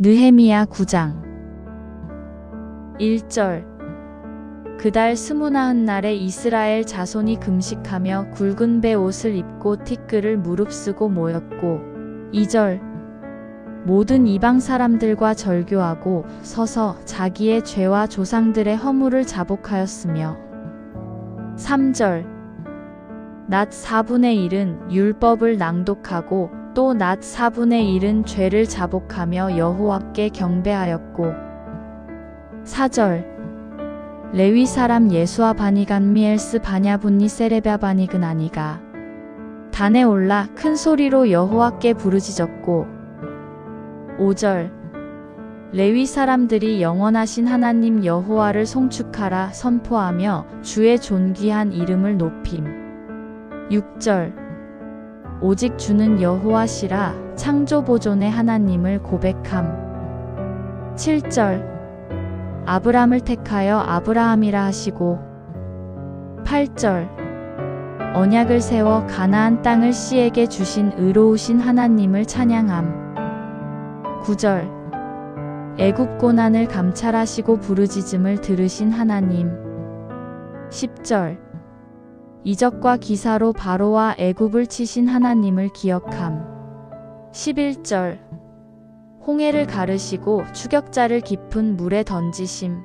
느헤미야 9장 1절. 그달 스무나흔 날에 이스라엘 자손이 금식하며 굵은 배 옷을 입고 티끌을 무릅쓰고 모였고 2절. 모든 이방 사람들과 절교하고 서서 자기의 죄와 조상들의 허물을 자복하였으며 3절. 낮 4분의 1은 율법을 낭독하고 또 낮 4분의 1은 죄를 자복하며 여호와께 경배하였고. 4절. 레위 사람 예수와 바니 간 미엘스 바냐 분니 세레베아 바니근 아니가 단에 올라 큰 소리로 여호와께 부르짖었고. 5절. 레위 사람들이 영원하신 하나님 여호와를 송축하라 선포하며 주의 존귀한 이름을 높임. 6절 오직 주는 여호와시라. 창조 보존의 하나님을 고백함. 7절. 아브람을 택하여 아브라함이라 하시고. 8절. 언약을 세워 가나안 땅을 씨에게 주신 의로우신 하나님을 찬양함. 9절. 애굽 고난을 감찰하시고 부르짖음을 들으신 하나님. 10절 이적과 기사로 바로와 애굽을 치신 하나님을 기억함. 11절. 홍해를 가르시고 추격자를 깊은 물에 던지심.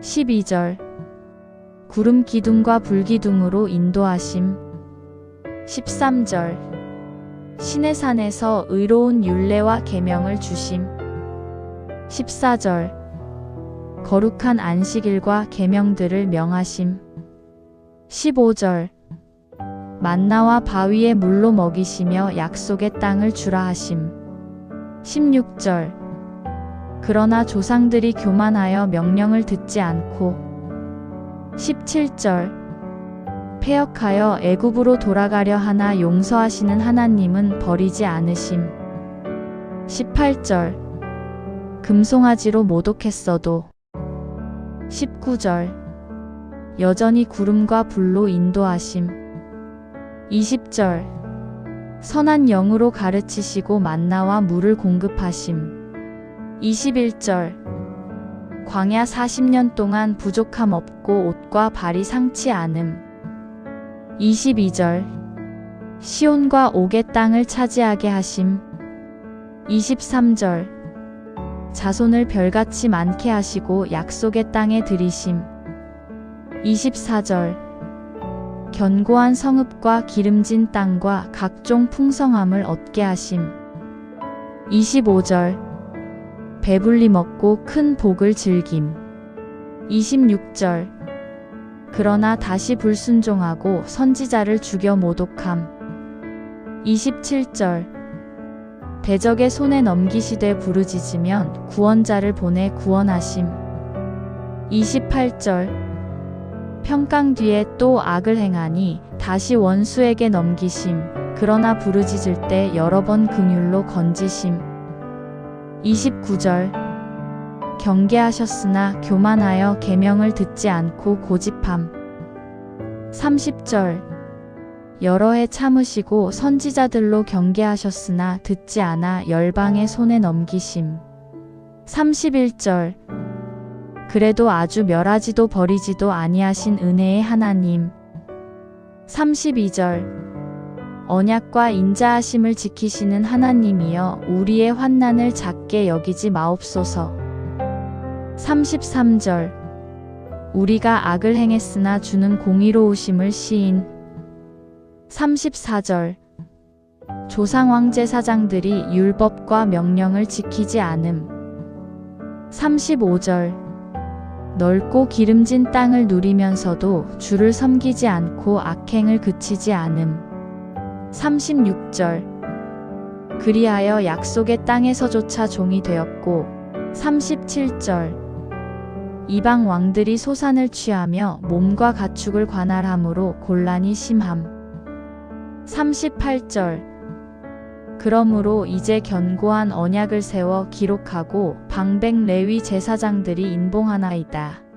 12절. 구름 기둥과 불 기둥으로 인도하심. 13절. 신의 산에서 의로운 율례와 계명을 주심. 14절. 거룩한 안식일과 계명들을 명하심 15절. 만나와 바위의 물로 먹이시며 약속의 땅을 주라 하심. 16절. 그러나 조상들이 교만하여 명령을 듣지 않고. 17절. 폐역하여 애굽으로 돌아가려 하나 용서하시는 하나님은 버리지 않으심. 18절. 금송아지로 모독했어도. 19절 여전히 구름과 불로 인도하심. 20절. 선한 영으로 가르치시고 만나와 물을 공급하심. 21절. 광야 40년 동안 부족함 없고 옷과 발이 상치 않음. 22절. 시온과 옥의 땅을 차지하게 하심. 23절. 자손을 별같이 많게 하시고 약속의 땅에 들이심 24절. 견고한 성읍과 기름진 땅과 각종 풍성함을 얻게 하심. 25절. 배불리 먹고 큰 복을 즐김. 26절. 그러나 다시 불순종하고 선지자를 죽여 모독함. 27절. 대적의 손에 넘기시되 부르짖으면 구원자를 보내 구원하심. 28절 평강 뒤에 또 악을 행하니 다시 원수에게 넘기심 그러나 부르짖을 때 여러 번 긍휼로 건지심. 29절. 경계하셨으나 교만하여 계명을 듣지 않고 고집함. 30절. 여러 해 참으시고 선지자들로 경계하셨으나 듣지 않아 열방의 손에 넘기심. 31절 그래도 아주 멸하지도 버리지도 아니하신 은혜의 하나님. 32절. 언약과 인자하심을 지키시는 하나님이여 우리의 환난을 작게 여기지 마옵소서. 33절. 우리가 악을 행했으나 주는 공의로우심을 시인. 34절. 조상 왕제 사장들이 율법과 명령을 지키지 않음. 35절 넓고 기름진 땅을 누리면서도 주를 섬기지 않고 악행을 그치지 않음. 36절. 그리하여 약속의 땅에서조차 종이 되었고 37절. 이방 왕들이 소산을 취하며 몸과 가축을 관할함으로 곤란이 심함. 38절 그러므로 이제 견고한 언약을 세워 기록하고 방백 레위 제사장들이 인봉하나이다.